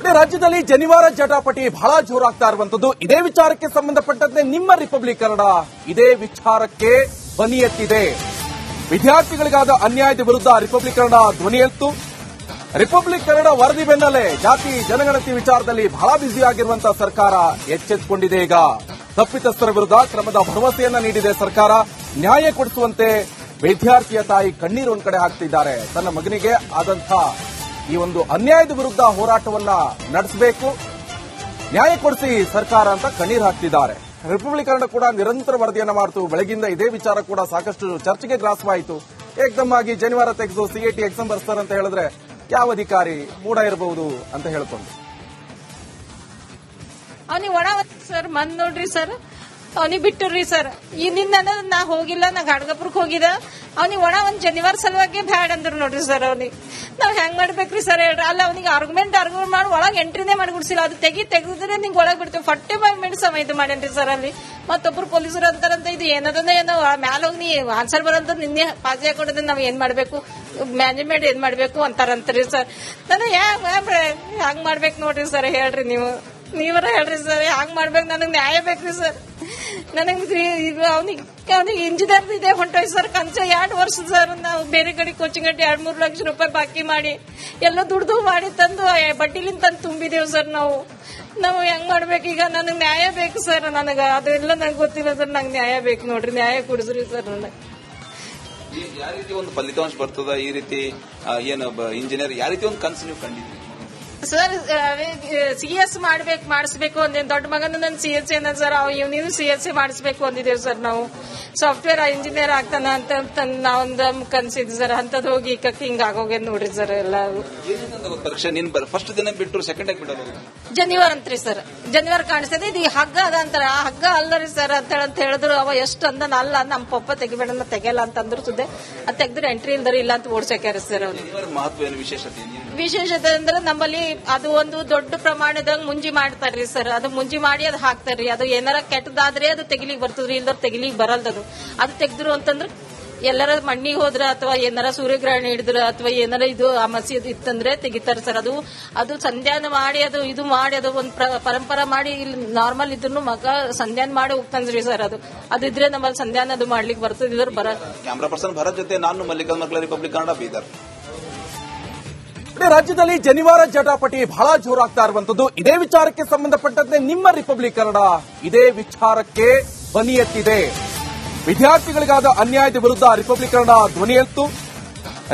ರಾಜ್ಯದಲ್ಲಿ ಜನಿವಾರ ಜಟಾಪಟಿ ಬಹಳ ಜೋರಾಗ್ತಾ ಇರುವಂತದ್ದು ಇದೇ ವಿಚಾರಕ್ಕೆ ಸಂಬಂಧಪಟ್ಟಂತೆ ನಿಮ್ಮ ರಿಪಬ್ಲಿಕ್ ಕನ್ನಡ ಇದೇ ವಿಚಾರಕ್ಕೆ ಧ್ವನಿ ಎತ್ತಿದೆ. ವಿದ್ಯಾರ್ಥಿಗಳಿಗಾದ ಅನ್ಯಾಯದ ವಿರುದ್ಧ ರಿಪಬ್ಲಿಕ್ ಕನ್ನಡ ಧ್ವನಿ ಎತ್ತು. ರಿಪಬ್ಲಿಕ್ ಕನ್ನಡ ವರದಿ ಬೆನ್ನಲ್ಲೇ ಜಾತಿ ಜನಗಣತಿ ವಿಚಾರದಲ್ಲಿ ಬಹಳ ಬ್ಯುಸಿ ಆಗಿರುವಂತಹ ಸರ್ಕಾರ ಎಚ್ಚೆತ್ತುಕೊಂಡಿದೆ ಈಗ. ತಪ್ಪಿತಸ್ಥರ ವಿರುದ್ಧ ಕ್ರಮದ ಭರವಸೆಯನ್ನ ನೀಡಿದೆ ಸರ್ಕಾರ. ನ್ಯಾಯ ಕೊಡಿಸುವಂತೆ ವಿದ್ಯಾರ್ಥಿಯ ತಾಯಿ ಕಣ್ಣೀರು ಒಂದ್ ಕಡೆ ಹಾಕ್ತಿದ್ದಾರೆ. ತನ್ನ ಮಗನಿಗೆ ಆದಂಥ ಈ ಒಂದು ಅನ್ಯಾಯದ ವಿರುದ್ಧ ಹೋರಾಟವನ್ನ ನಡೆಸಬೇಕು. ನ್ಯಾಯ ಕೊಡಿಸಿ ಸರ್ಕಾರ ಅಂತ ಕಣ್ಣೀರು ಹಾಕ್ತಿದ್ದಾರೆ. ರಿಪಬ್ಲಿಕ್ ಕನ್ನಡ ಕೂಡ ನಿರಂತರ ವರದಿಯನ್ನು ಮಾಡ್ತು. ಬೆಳಗಿಂದ ಇದೇ ವಿಚಾರ ಕೂಡ ಸಾಕಷ್ಟು ಚರ್ಚೆಗೆ ಗ್ರಾಸವಾಯಿತು. ಏಕದಮ್ ಆಗಿ ಜನಿವಾರ ತೆಗೆದು ಸಿಎಟಿ ಎಕ್ಸಾಮ್ ಬರ್ಸ್ತಾರೆ ಅಂತ ಹೇಳಿದ್ರೆ ಯಾವ ಅಧಿಕಾರಿ ಮೂಡ ಇರಬಹುದು ಅಂತ ಹೇಳ್ಕೊಂಡು. ಸರ್ ನೋಡ್ರಿ ಸರ್ ಅವ್ನಿಗೆ ರೀ ಸರ್. ಈ ನಿನ್ನ ನಾ ಹೋಗಿಲ್ಲ, ನಾ ಗಾಡ್ಗಪುರಕ್ಕೆ ಹೋಗಿದ. ಅವ್ನಿಗೆ ಒಣ ಒಂದ್ ಜನಿವಾರ ಸಲುವಾಗಿ ಬ್ಯಾಡ್ ಅಂದ್ರು ನೋಡ್ರಿ ಸರ್ ಅವ್ನಿಗೆ. ನಾವ್ ಹೆಂಗ್ ಮಾಡ್ಬೇಕ್ರಿ ಸರ್ ಹೇಳ್ರಿ. ಅಲ್ಲ ಅವ್ನಿಗೆ ಆರ್ಗ್ಯುಮೆಂಟ್ ಆರ್ಗ್ಯುಮೆಂಟ್ ಮಾಡಿ ಒಳಗ್ ಎಂಟ್ರಿನೇ ಮಾಡ್ಬಿಡ್ಸಿಲ್ಲ. ಅದು ತೆಗಿ ತೆಗೆದ್ರೆ ನಿಂಗೆ ಒಳಗ್ ಬಿಡ್ತೇವೆ. ಫಾರ್ಟಿ ಫೈವ್ ಮಿನಿಟ್ಸ್ ಇದು ಮಾಡೇನ್ರಿ ಸರ್ ಅಲ್ಲಿ. ಮತ್ತೊಬ್ರು ಪೊಲೀಸರು ಅಂತಾರಂತ ಇದು ಏನದನ್ನ ಏನೋ ಮ್ಯಾಲ ಹೋಗಿ ನೀ ಆನ್ಸರ್ ಬರಂತ ನಿನ್ನೆ ಪಾಸಿ ಹಾಕೊಂಡ್ರೆ ನಾವ್ ಏನ್ ಮಾಡ್ಬೇಕು? ಮ್ಯಾನೇಜ್ಮೆಂಟ್ ಏನ್ ಮಾಡ್ಬೇಕು ಅಂತಾರಂತ್ರಿ ಸರ್. ನನಗೆ ಹಂಗ್ ಮಾಡ್ಬೇಕು ನೋಡ್ರಿ ಸರ್ ಹೇಳ್ರಿ ನೀವು. ನೀವರ ಹೇಳ್ರಿ ಸರ್. ಹಂಗ್ ಮಾಡ್ಬೇಕು? ನನಗ್ ನ್ಯಾಯ ಬೇಕ್ರಿ ಸರ್. ನನಗ್ ಅವ್ನಿಗೆ ಅವ್ನಿಗೆ ಇಂಜಿನಿಯರ್ ಇದೆ ಹೊಂಟೋಯ್ ಸರ್. ಕಂಚ ಎರಡು ವರ್ಷ ಸರ್. ನಾವು ಬೇರೆ ಕಡೆ ಕೋಚಿಂಗ್ ಅಡ್ಡಿ ಎರಡು ಮೂರು ಲಕ್ಷ ರೂಪಾಯಿ ಬಾಕಿ ಮಾಡಿ ಎಲ್ಲ ದುಡ್ದು ಮಾಡಿ ತಂದು ಬಟ್ಟಿಲಿಂದ ತಂದು ತುಂಬಿದೇವ್ ಸರ್ ನಾವು. ನಾವು ಹೆಂಗ್ ಮಾಡ್ಬೇಕು? ಈಗ ನನಗೆ ನ್ಯಾಯ ಬೇಕು ಸರ್ ನನಗೆ. ಅದೆಲ್ಲ ನಂಗೆ ಗೊತ್ತಿಲ್ಲ ಸರ್. ನಂಗೆ ನ್ಯಾಯ ಬೇಕು ನೋಡ್ರಿ. ನ್ಯಾಯ ಕೊಡಿಸ್ರಿ ಸರ್ ನನಗೆ. ಯಾವ ರೀತಿ ಒಂದು ಫಲಿತಾಂಶ ಬರ್ತದ? ಈ ರೀತಿ ಏನು ಇಂಜಿನಿಯರ್ ಯಾವ ರೀತಿ ಒಂದು ಕನಸು ನೀವು ಕಂಡಿದ್ರಿ ಸರ್ ಸಿ ಎಸ್ ಮಾಡ್ಬೇಕು ಮಾಡಿಸ್ಬೇಕು ಅಂದೇನು ದೊಡ್ಡ ಮಗನ ನನ್ನ ಸಿ ಎಸ್ ಏನ ಸರ್ ಅವ್ ನೀವು ಸಿ ಎಸ್ ಸಿ ಮಾಡಿಸ್ಬೇಕು ಅಂದಿದ್ದೇವೆ ಸರ್ ನಾವು. ಸಾಫ್ಟ್ವೇರ್ ಇಂಜಿನಿಯರ್ ಆಗ್ತಾನ ಅಂತ ನಾವೊಂದು ಕನ್ಸಿದ್ವಿ ಸರ್ ಅಂತದ್ ಹೋಗಿ ಈಗ ಹಿಂಗ್ ಆಗೋಗ್ಯದ ನೋಡ್ರಿ ಸರ್ ಎಲ್ಲ. ಪರೀಕ್ಷೆ ಫಸ್ಟ್ ದಿನ ಬಿಟ್ಟರು ಸೆಕೆಂಡ್ ಬಿಡೋದು. ಜನಿವಾರ ಅಂತ್ರಿ ಸರ್ ಜನಿವಾರ ಕಾಣಿಸ್ತದೆ. ಇದು ಈ ಹಗ್ಗ ಅದ ಅಂತಾರೆ. ಆ ಹಗ್ಗ ಅಲ್ಲರಿ ಸರ್ ಅಂತ ಹೇಳಿ- ಅಂತ ಹೇಳಿದ್ರು ಅವ ಎಷ್ಟು ಅಂದ ಅಲ್ಲ ನಮ್ಮ ಪಪ್ಪ ತೆಗಿಬೇಡ ತೆಗಿಯಲ್ಲ ಅಂತ ಅಂದ್ರು ಸುದ್ದೆ. ಅದ್ ತೆಗೆದ್ರೆ ಎಂಟ್ರಿ ಇಲ್ದರಿ ಇಲ್ಲ ಅಂತ ಓಡ್ಸಾಕ್ಯಾರ ಸರ್ ಅವ್ರು. ಮಹತ್ವ ಏನು ವಿಶೇಷತೆ ಅಂದ್ರೆ ನಮ್ಮಲ್ಲಿ ಅದು ಒಂದು ದೊಡ್ಡ ಪ್ರಮಾಣದಾಗ ಮುಂಜಿ ಮಾಡ್ತಾರ್ರಿ ಸರ್. ಅದು ಮುಂಜಿ ಮಾಡಿ ಅದು ಹಾಕ್ತಾರ್ರಿ. ಅದು ಏನಾರ ಕೆಟ್ಟದಾದ್ರೆ ಅದು ತೆಗಿಲಿಕ್ ಬರ್ತದ್ರಿ ಇಲ್ದವ್ರ ತೆಗಿಲಿಕ್ ಬರಲ್ದದು. ಅದು ತೆಗ್ದ್ರು ಅಂತಂದ್ರೆ ಎಲ್ಲರ ಮಣ್ಣಿಗೆ ಹೋದ್ರ ಅಥವಾ ಏನಾರ ಸೂರ್ಯಗ್ರಹಣ ಹಿಡಿದ್ರ ಅಥವಾ ಏನಾರ ಇದು ಆ ಮಸೀದ್ ಇತ್ತಂದ್ರೆ ತೆಗಿತಾರ ಸರ್. ಅದು ಅದು ಸಂಧ್ಯಾನ ಮಾಡಿ ಅದು ಇದು ಮಾಡಿ ಅದು ಒಂದು ಪರಂಪರ ಮಾಡಿ ಇಲ್ಲಿ ನಾರ್ಮಲ್ ಇದ್ರು ಮಗ ಸಂಧ್ಯಾನ ಮಾಡಿ ಹೋಗ್ತಾನ್ರಿ ಸರ್ ಅದು. ಅದಿದ್ರೆ ನಮ್ಮಲ್ಲಿ ಸಂಧ್ಯಾನ ಅದು ಮಾಡ್ಲಿಕ್ಕೆ ಬರ್ತದೆ ಇದ್ರ ಬರ. ಕ್ಯಾಮ್ರಾ ಪರ್ಸನ್ ಭರತ್ ಜೊತೆ ನಾನು ಮಲ್ಲಿಕಾರ್ಜುನ ಮಕ್ಕಳ ರಿಪಬ್ಲಿಕ್ ಕನ್ನಡ ಬೀದರ್. ರಾಜ್ಯದಲ್ಲಿ ಜನಿವಾರ ಜಟಾಪಟಿ ಬಹಳ ಜೋರಾಗ್ತಾ ಇರುವಂತದ್ದು ಇದೇ ವಿಚಾರಕ್ಕೆ ಸಂಬಂಧಪಟ್ಟಂತೆ ನಿಮ್ಮ ರಿಪಬ್ಲಿಕ್ ಕನ್ನಡ ಇದೇ ವಿಚಾರಕ್ಕೆ ಬನಿಯತ್ತಿದೆ ಎತ್ತಿದೆ. ವಿದ್ಯಾರ್ಥಿಗಳಿಗಾದ ಅನ್ಯಾಯದ ವಿರುದ್ಧ ರಿಪಬ್ಲಿಕ್ ಕನ್ನಡ ಧ್ವನಿ ಎತ್ತು.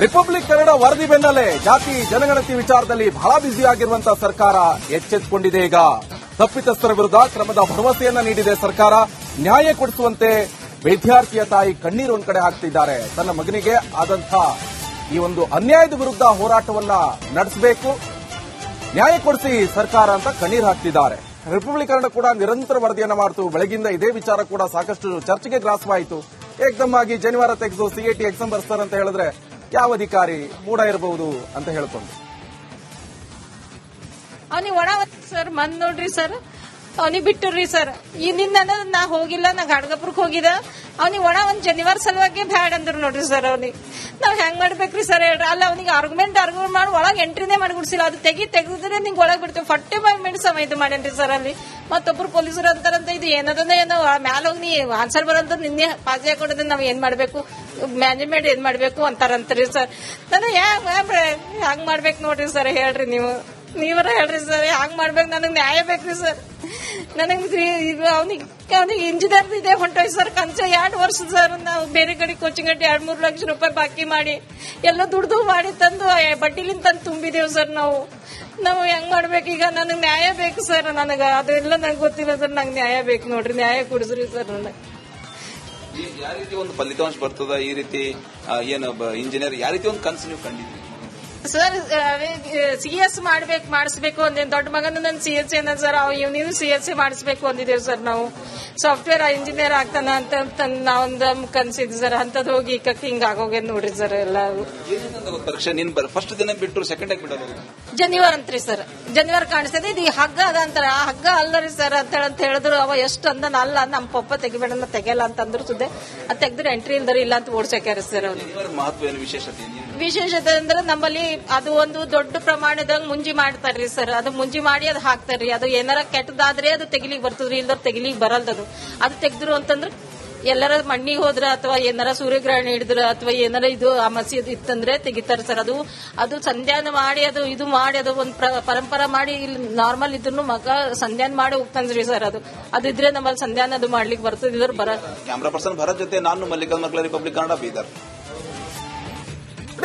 ರಿಪಬ್ಲಿಕ್ ಕನ್ನಡ ವರದಿ ಬೆನ್ನಲ್ಲೇ ಜಾತಿ ಜನಗಣತಿ ವಿಚಾರದಲ್ಲಿ ಬಹಳ ಬ್ಯುಸಿ ಆಗಿರುವಂತಹ ಸರ್ಕಾರ ಎಚ್ಚೆತ್ತುಕೊಂಡಿದೆ ಈಗ. ತಪ್ಪಿತಸ್ಥರ ವಿರುದ್ಧ ಕ್ರಮದ ಭರವಸೆಯನ್ನ ನೀಡಿದೆ ಸರ್ಕಾರ. ನ್ಯಾಯ ಕೊಡಿಸುವಂತೆ ವಿದ್ಯಾರ್ಥಿಯ ತಾಯಿ ಕಣ್ಣೀರು ಒಂದ್ ಕಡೆ ಹಾಕ್ತಿದ್ದಾರೆ. ತನ್ನ ಮಗನಿಗೆ ಆದಂತಹ ಈ ಒಂದು ಅನ್ಯಾಯದ ವಿರುದ್ಧ ಹೋರಾಟವನ್ನ ನಡೆಸಬೇಕು. ನ್ಯಾಯ ಕೊಡಿಸಿ ಸರ್ಕಾರ ಅಂತ ಕಣ್ಣೀರು ಹಾಕ್ತಿದ್ದಾರೆ. ರಿಪಬ್ಲಿಕ್ ಕನ್ನಡ ಕೂಡ ನಿರಂತರ ವರದಿಯನ್ನು ಮಾಡ್ತು. ಬೆಳಗಿಂದ ಇದೇ ವಿಚಾರ ಕೂಡ ಸಾಕಷ್ಟು ಚರ್ಚೆಗೆ ಗ್ರಾಸವಾಯಿತು. ಏಕದಮ್ ಆಗಿ ಜನಿವಾರ ತೆಗೆದು ಸಿಎಟಿ ಎಕ್ಸಾಮ್ ಬರ್ಸ್ತಾರೆ ಅಂತ ಹೇಳಿದ್ರೆ ಯಾವ ಅಧಿಕಾರಿ ಮೂಡ ಇರಬಹುದು ಅಂತ ಹೇಳ್ಕೊಂಡು. ಅವ್ನಿಗೆ ಒಣ ಸರ್ ಮಂದ್ ನೋಡ್ರಿ ಸರ್. ಅವ್ನಿಗೆ ಬಿಟ್ಟರ್ರಿ ಸರ್. ನಿನ್ನ ನಾ ಹೋಗಿಲ್ಲ, ನಾ ಗಾಡ್ಗಪುರಕ್ಕೆ ಹೋಗಿದ ಅವ್ನಿಗೆ ಒಣ ಒಂದ್ ಜನಿವಾರ ಸಲುವಾಗಿ ಬ್ಯಾಡ್ ಅಂದ್ರು ನೋಡ್ರಿ ಸರ್ ಅವ್ನಿಗೆ. ನಾವ್ ಹೆಂಗ್ ಮಾಡ್ಬೇಕ್ರಿ ಸರ್ ಹೇಳ್ರಿ. ಅಲ್ಲ, ಅವ್ನಿಗೆ ಆರ್ಗ್ಯುಮೆಂಟ್ ಆರ್ಗ್ಯುಮೆಂಟ್ ಮಾಡಿ ಒಳಗ್ ಎಂಟ್ರಿನೇ ಮಾಡ್ಬಿಡ್ಸಿಲ್ಲ. ಅದು ತೆಗಿ ತೆಗೆದ್ರೆ ನಿಂಗೆ ಒಳಗ್ ಬಿಡ್ತೀವಿ. ಫಾರ್ಟಿ ಫೈವ್ ಮಿನಿಟ್ಸ್ ಇದು ಮಾಡೇನ್ರಿ ಸರ್ ಅಲ್ಲಿ. ಮತ್ತೊಬ್ರು ಪೊಲೀಸರು ಅಂತಾರಂತ ಇದು ಏನದನ್ನ ಏನೋ ಮ್ಯಾಲ ಹೋಗಿ ನೀ ಆನ್ಸರ್ ಬರಂತ ನಿನ್ನೆ ಪಾಸ್ ಹಾಕೊಡೋದ್ ನಾವ್ ಏನ್ ಮಾಡ್ಬೇಕು? ಮ್ಯಾನೇಜ್ಮೆಂಟ್ ಏನ್ ಮಾಡ್ಬೇಕು ಅಂತಾರಂತ್ರಿ ಸರ್. ನನಗೆ ಹಂಗ್ ಮಾಡ್ಬೇಕು ನೋಡ್ರಿ ಸರ್ ಹೇಳ್ರಿ ನೀವು. ನೀವರ ಹೇಳ್ರಿ ಸರ್. ಹಂಗ್ ಮಾಡ್ಬೇಕು? ನನಗ್ ನ್ಯಾಯ ಬೇಕ್ರಿ ಸರ್. ನನಗ್ ಅವ್ನಿಗೆ ಅವ್ನಿಗೆ ಇಂಜಿನಿಯರ್ ಇದೆ ಹೊಂಟೋಯ್ ಸರ್. ಕಂಚ ಎರಡು ವರ್ಷ ಸರ್ ನಾವು ಬೇರೆ ಕಡೆ ಕೋಚಿಂಗ್ ಅಡ್ಡಿ ಎರಡ್ ಮೂರು ಲಕ್ಷ ರೂಪಾಯಿ ಬಾಕಿ ಮಾಡಿ ಎಲ್ಲ ದುಡ್ದು ಮಾಡಿ ತಂದು ಬಡ್ಡಿಲಿಂದ ತಂದು ತುಂಬಿದೇವ್ ಸರ್ ನಾವು. ನಾವು ಹೆಂಗ್ ಮಾಡ್ಬೇಕು? ಈಗ ನನಗ್ ನ್ಯಾಯ ಬೇಕು ಸರ್ ನನಗ. ಅದೆಲ್ಲ ನಂಗೆ ಗೊತ್ತಿಲ್ಲ ಸರ್. ನಂಗೆ ನ್ಯಾಯ ಬೇಕು ನೋಡ್ರಿ. ನ್ಯಾಯ ಕೊಡಿಸ್ರಿ ಸರ್ ನನಗೆ. ಯಾವ ರೀತಿ ಒಂದು ಫಲಿತಾಂಶ ಬರ್ತದ? ಈ ರೀತಿ ಏನು ಇಂಜಿನಿಯರ್ ಯಾವ ರೀತಿ ಒಂದು ಕನಸು ನೀವು ಕಂಡಿದ್ರಿ ಸರ್ ಸಿ ಎಸ್ ಮಾಡ್ಬೇಕು ಮಾಡಿಸ್ಬೇಕು ಅಂದ್ರೆ ದೊಡ್ಡ ಮಗನ ನನ್ನ ಸಿ ಎಸ್ ಏನ ಸರ್ ಅವ್ ನೀವು ಸಿ ಎಸ್ ಸಿ ಮಾಡಿಸ್ಬೇಕು ಅಂದಿದ್ದೇವೆ ಸರ್ ನಾವು. ಸಾಫ್ಟ್ವೇರ್ ಇಂಜಿನಿಯರ್ ಆಗ್ತಾನ ಅಂತ ನಾವೊಂದು ಕನ್ಸಿದ್ವಿ ಸರ್ ಅಂತದ್ ಹೋಗಿ ಈಗ ಹಿಂಗ್ ಆಗೋಗ್ಯದ ನೋಡ್ರಿ ಸರ್ ಎಲ್ಲ. ಪರೀಕ್ಷೆ ನಿನ್ ಫಸ್ಟ್ ದಿನ ಬಿಟ್ಟರು ಸೆಕೆಂಡ್ ಆಗಿ ಬಿಡೋದು ಜನಿವಾರ ಅಂತ್ರಿ ಸರ್. ಜನಿವಾರ ಕಾಣಿಸ್ತದೆ ಇದು ಈ ಹಗ್ಗ ಅದ ಅಂತಾರ ಆ ಹಗ್ಗ ಅಲ್ಲರಿ ಸರ್ ಅಂತ ಹೇಳಿ ಅಂತ ಹೇಳಿದ್ರು ಅವ ಎಷ್ಟು ಅಂದನ ಅಲ್ಲ ನಮ್ಮ ಪಪ್ಪ ತೆಗಿಬೇಡ ತೆಗಿಯಲ್ಲ ಅಂತ ಅಂದ್ರು ಸುದ್ದೆ. ಅದ್ ತೆಗ್ದ್ರೆ ಎಂಟ್ರಿ ಇಲ್ದರಿ ಇಲ್ಲ ಅಂತ ಓಡ್ಸಕ್ಯಾರ ಸರ್ ಅವ್ರು. ಮಹತ್ವ ಏನು ವಿಶೇಷತೆ? ಏನು? ವಿಶೇಷತೆ ಅಂದ್ರೆ ನಮ್ಮಲ್ಲಿ ಅದು ಒಂದು ದೊಡ್ಡ ಪ್ರಮಾಣದಾಗ ಮುಂಜಿ ಮಾಡ್ತಾರ್ರಿ ಸರ್. ಅದು ಮುಂಜಿ ಮಾಡಿ ಅದು ಹಾಕ್ತಾರ್ರಿ. ಅದು ಏನಾರ ಕೆಟ್ಟದಾದ್ರೆ ಅದು ತೆಗಿಲಿಕ್ ಬರ್ತದ್ರಿ ಇಲ್ದವ್ರು ತೆಗಿಲಿಕ್ ಬರಲ್ದದು. ಅದು ತೆಗ್ದ್ರು ಅಂತಂದ್ರೆ ಎಲ್ಲರ ಮಣ್ಣಿ ಹೋದ್ರ ಅಥವಾ ಏನಾರ ಸೂರ್ಯಗ್ರಹಣ ಹಿಡಿದ್ರ ಅಥವಾ ಏನಾರ ಇದು ಅದು ಇತ್ತಂದ್ರೆ ತೆಗಿತಾರ ಸರ್. ಅದು ಅದು ಸಂಧ್ಯಾನ ಮಾಡಿ ಅದು ಇದು ಮಾಡಿ ಅದು ಒಂದು ಪರಂಪರ ಮಾಡಿ ಇಲ್ಲಿ ನಾರ್ಮಲ್ ಇದ್ರು ಮಗ ಸಂಧ್ಯಾನ ಮಾಡಿ ಹೋಗ್ತಾನ್ರಿ ಸರ್ ಅದು. ಅದಿದ್ರೆ ನಮ್ಮಲ್ಲಿ ಸಂಧ್ಯಾನ ಅದು ಮಾಡ್ಲಿಕ್ಕೆ ಬರ್ತದೆ ಇದ್ರ ಬರ ಕ್ಯಾಮ್ರಾ ಪರ್ಸನ್ ಭರತ್ ಜೊತೆ ನಾನು ಮಲ್ಲಿಕಾರ್ಜುನ ರಿಪಬ್ಲಿಕ್ ಕನ್ನಡ ಬೀದರ್.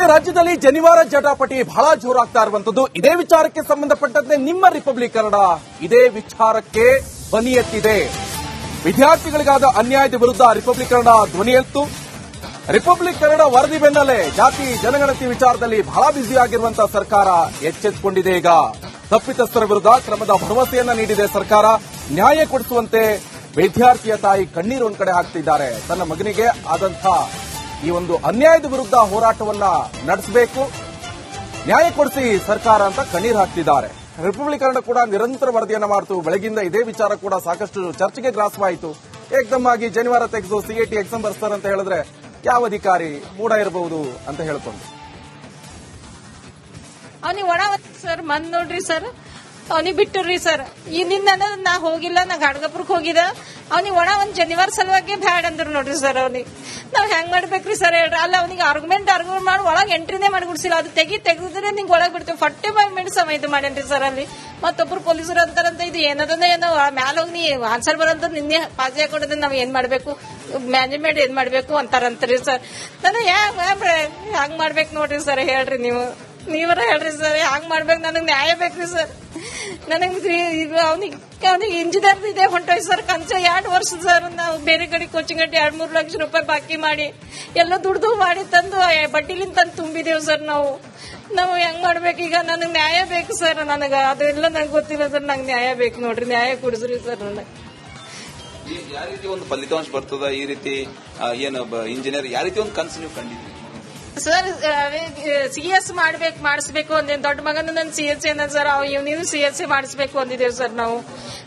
ರಾಜ್ಯದಲ್ಲಿ ಜನಿವಾರ ಜಟಾಪಟಿ ಬಹಳ ಜೋರಾಗ್ತಾ ಇರುವಂತದ್ದು ಇದೇ ವಿಚಾರಕ್ಕೆ ಸಂಬಂಧಪಟ್ಟಂತೆ ನಿಮ್ಮ ರಿಪಬ್ಲಿಕ್ ಕನ್ನಡ ಇದೇ ವಿಚಾರಕ್ಕೆ ಧ್ವನಿ ಎತ್ತಿದೆ. ವಿದ್ಯಾರ್ಥಿಗಳಿಗಾದ ಅನ್ಯಾಯದ ವಿರುದ್ಧ ರಿಪಬ್ಲಿಕ್ ಕನ್ನಡ ಧ್ವನಿ ಎತ್ತು. ರಿಪಬ್ಲಿಕ್ ಕನ್ನಡ ವರದಿ ಬೆನ್ನಲ್ಲೇ ಜಾತಿ ಜನಗಣತಿ ವಿಚಾರದಲ್ಲಿ ಬಹಳ ಬ್ಯುಸಿ ಆಗಿರುವಂತಹ ಸರ್ಕಾರ ಎಚ್ಚೆತ್ತುಕೊಂಡಿದೆ ಈಗ. ತಪ್ಪಿತಸ್ಥರ ವಿರುದ್ಧ ಕ್ರಮದ ಭರವಸೆಯನ್ನ ನೀಡಿದೆ ಸರ್ಕಾರ. ನ್ಯಾಯ ಕೊಡಿಸುವಂತೆ ವಿದ್ಯಾರ್ಥಿಯ ತಾಯಿ ಕಣ್ಣೀರು ಒಂದ್ ಕಡೆ ಹಾಕ್ತಿದ್ದಾರೆ. ತನ್ನ ಮಗನಿಗೆ ಆದಂಥ ಈ ಒಂದು ಅನ್ಯಾಯದ ವಿರುದ್ಧ ಹೋರಾಟವನ್ನ ನಡೆಸಬೇಕು. ನ್ಯಾಯ ಕೊಡಿಸಿ ಸರ್ಕಾರ ಅಂತ ಕಣ್ಣೀರು ಹಾಕ್ತಿದ್ದಾರೆ. ರಿಪಬ್ಲಿಕನ್ ಕೂಡ ನಿರಂತರ ವರದಿಯನ್ನು ಮಾಡ್ತು. ಬೆಳಗಿಂದ ಇದೇ ವಿಚಾರ ಕೂಡ ಸಾಕಷ್ಟು ಚರ್ಚೆಗೆ ಗ್ರಾಸವಾಯಿತು. ಏಕದಮ್ ಆಗಿ ಜನಿವಾರ ತೆಗೆದು ಸಿಎಟಿ ಎಕ್ಸಾಮ್ ಬರ್ಸ್ತಾರೆ ಅಂತ ಹೇಳಿದ್ರೆ ಯಾವ ಅಧಿಕಾರಿ ಮೂಡ ಇರಬಹುದು ಅಂತ ಹೇಳ್ಕೊಂಡು. ಸರ್ ಬಂದ್ ನೋಡ್ರಿ ಸರ್ ಅವನಿಗೆ ಬಿಟ್ಟರ್ರಿ ಸರ್ ಈ ನಿನ್ನ ನಾ ಹೋಗಿಲ್ಲ, ನಾ ಗಾಡ್ಗಪುರಕ್ಕೆ ಹೋಗಿದ ಅವನಿಗೆ ಒಣ ಒಂದ್ ಜನಿವಾರ ಸಲುವಾಗಿ ಬ್ಯಾಡ್ ಅಂದ್ರು ನೋಡ್ರಿ ಸರ್ ಅವ್ನಿಗೆ ನಾವ್ ಹೆಂಗ್ ಮಾಡ್ಬೇಕ್ರಿ ಸರ್ ಹೇಳ್ರಿ? ಅಲ್ಲ, ಅವ್ನಿಗೆ ಆರ್ಗ್ಯುಮೆಂಟ್ ಆರ್ಗ್ಯುಮೆಂಟ್ ಮಾಡಿ ಒಳಗ್ ಎಂಟ್ರಿನೇ ಮಾಡ್ಬಿಡ್ಸಿಲ್ಲ. ಅದು ತೆಗಿ ತೆಗೆದ್ರೆ ನಿಂಗೆ ಒಳಗ್ ಬಿಡ್ತೀವಿ. ಫಾರ್ಟಿ ಫೈವ್ ಮಿನಿಟ್ಸ್ ಅವ ಇದು ಮಾಡೇನ್ರಿ ಸರ್ ಅಲ್ಲಿ. ಮತ್ತೊಬ್ರು ಪೊಲೀಸರು ಅಂತಾರಂತ ಇದು ಏನದಂದ್ರೆ ಏನೋ ಮ್ಯಾಲ ಹೋಗಿ ನೀ ಆನ್ಸರ್ ಬರಂತ ನಿನ್ನೆ ಪಾಸಿ ಹಾಕೊಂಡ್ರೆ ನಾವ್ ಏನ್ ಮಾಡ್ಬೇಕು? ಮ್ಯಾನೇಜ್ಮೆಂಟ್ ಏನ್ ಮಾಡ್ಬೇಕು ಅಂತಾರಂತ್ರಿ ಸರ್. ನಾನು ಹಂಗ್ ಮಾಡ್ಬೇಕು ನೋಡ್ರಿ ಸರ್ ಹೇಳ್ರಿ ನೀವು. ನೀವರ ಹೇಳ್ರಿ ಸರ್ ಹಂಗ್ ಮಾಡ್ಬೇಕು? ನನಗ್ ನ್ಯಾಯ ಬೇಕ್ರಿ ಸರ್. ನನಗ್ ಅವ್ನಿಗೆ ಅವ್ನಿಗೆ ಇಂಜಿನಿಯರ್ ಇದೆ, ಹೊಂಟೋಯ್ ಸರ್ ಕಂಚ ಎರಡು ವರ್ಷ ಸರ್ ನಾವು ಬೇರೆ ಕಡೆ ಕೋಚಿಂಗ್ ಅಡ್ಡಿ ಎರಡು ಮೂರು ಲಕ್ಷ ರೂಪಾಯಿ ಬಾಕಿ ಮಾಡಿ, ಎಲ್ಲ ದುಡ್ದು ಮಾಡಿ ತಂದು ಬಡ್ಡಿಲಿಂದ ತಂದು ತುಂಬಿದೇವು ಸರ್ ನಾವು. ನಾವು ಹೆಂಗ್ ಮಾಡ್ಬೇಕು? ಈಗ ನನಗೆ ನ್ಯಾಯ ಬೇಕು ಸರ್ ನನಗ. ಅದೆಲ್ಲ ನಂಗೆ ಗೊತ್ತಿಲ್ಲ ಸರ್ ನಂಗೆ ನ್ಯಾಯ ಬೇಕು ನೋಡ್ರಿ, ನ್ಯಾಯ ಕೊಡಿಸ್ರಿ ಸರ್ ನನಗೆ. ಯಾವ ರೀತಿ ಒಂದು ಫಲಿತಾಂಶ ಬರ್ತದ? ಈ ರೀತಿ ಏನು ಇಂಜಿನಿಯರ್ ಯಾವ ರೀತಿ ಒಂದು ಕನಸು ನೀವು ಕಂಡಿದ್ದೀರಿ? ಸರ್ ಸಿ ಎಸ್ ಮಾಡ್ಬೇಕು ಮಾಡಿಸ್ಬೇಕು ಅಂದೇನು ದೊಡ್ಡ ಮಗನ ನನ್ನ ಸಿ ಎಸ್ ಏನ ಸರ್ ನೀವು ಸಿ ಎಸ್ ಸಿ ಮಾಡಿಸ್ಬೇಕು ಅಂದಿದ್ದೇವೆ ಸರ್ ನಾವು.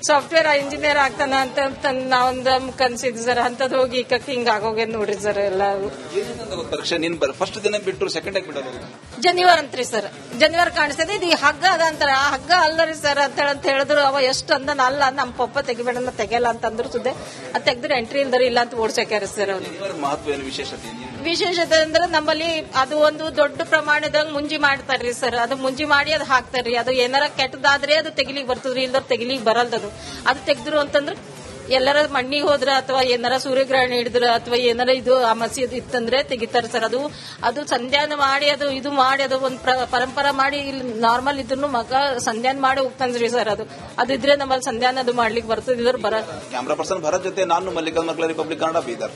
ಸಾಫ್ಟ್ವೇರ್ ಇಂಜಿನಿಯರ್ ಆಗ್ತಾನ ಅಂತ ನಾವೊಂದು ಕನ್ಸಿದ್ವಿ ಸರ್ ಅಂತದ್ ಹೋಗಿ ಈಗ ಹಿಂಗ್ ಆಗೋಗ್ಯದ ನೋಡ್ರಿ ಸರ್ ಎಲ್ಲ. ಪರೀಕ್ಷೆ ನೀನ್ ಫಸ್ಟ್ ದಿನ ಬಿಟ್ಟರು ಸೆಕೆಂಡ್ ಆಗಿ ಬಿಡೋದು ಜನಿವಾರ ಅಂತ್ರಿ ಸರ್. ಜನಿವಾರ ಕಾಣಿಸ್ತದೆ ಇದು ಹಗ್ಗ ಅದ ಅಂತಾರ. ಆ ಹಗ್ಗ ಅಲ್ಲರಿ ಸರ್ ಅಂತ ಹೇಳಿ ಅಂತ ಹೇಳಿದ್ರು ಅವ ಎಷ್ಟು ಅಂದನ ಅಲ್ಲ ನಮ್ಮ ಪಪ್ಪ ತೆಗಿಬೇಡ ತೆಗಿಯಲ್ಲ ಅಂತ ಅಂದ್ರು ಸುದ್ದೆ. ಅದ್ ತೆಗ್ದ್ರೆ ಎಂಟ್ರಿ ಇಲ್ದರಿ ಇಲ್ಲ ಅಂತ ಓಡ್ಸಕ್ಯಾರ ಸರ್ ಅವ್ರು. ಮಹತ್ವ ಏನು ವಿಶೇಷತೆ? ವಿಶೇಷತೆ ಅಂದ್ರೆ ನಮ್ಮಲ್ಲಿ ಅದು ಒಂದು ದೊಡ್ಡ ಪ್ರಮಾಣದಾಗ ಮುಂಜಿ ಮಾಡ್ತಾರ್ರಿ ಸರ್. ಅದು ಮುಂಜಿ ಮಾಡಿ ಅದು ಹಾಕ್ತಾರ್ರಿ. ಅದು ಏನಾರ ಕೆಟ್ಟದಾದ್ರೆ ಅದು ತೆಗಿಲಿಕ್ ಬರ್ತದ್ರಿ ಇಲ್ಲ ತೆಗಿಲಿಕ್ ಬರಲ್ದದು. ಅದು ತೆಗ್ದ್ರು ಅಂತಂದ್ರೆ ಎಲ್ಲರ ಮಣ್ಣಿಗೆ ಹೋದ್ರ ಅಥವಾ ಏನಾರ ಸೂರ್ಯಗ್ರಹಣ ಹಿಡಿದ್ರ ಅಥವಾ ಏನಾರ ಇದು ಅಮಸಿ ಇತ್ತಂದ್ರೆ ತೆಗಿತಾರ ಸರ್. ಅದು ಅದು ಸಂಧ್ಯಾನ ಮಾಡಿ ಅದು ಇದು ಮಾಡಿ ಅದು ಒಂದು ಪರಂಪರ ಮಾಡಿ ಇಲ್ಲಿ ನಾರ್ಮಲ್ ಇದ್ರು ಮಗ ಸಂಧ್ಯಾನ ಮಾಡಿ ಹೋಗ್ತಾನ್ರಿ ಸರ್ ಅದು. ಅದಿದ್ರೆ ನಮ್ಮಲ್ಲಿ ಸಂಧ್ಯಾನ ಅದು ಮಾಡ್ಲಿಕ್ಕೆ ಬರ್ತದ ಇದ್ರ ಬರ ಕ್ಯಾಮ್ರಾ ಪರ್ಸನ್ ಭರತ್ ಜೊತೆ ನಾನು ಮಲ್ಲಿಕಾರ್ಜುನ ರಿಪಬ್ಲಿಕ್ ಕನ್ನಡ ಬೀದರ್.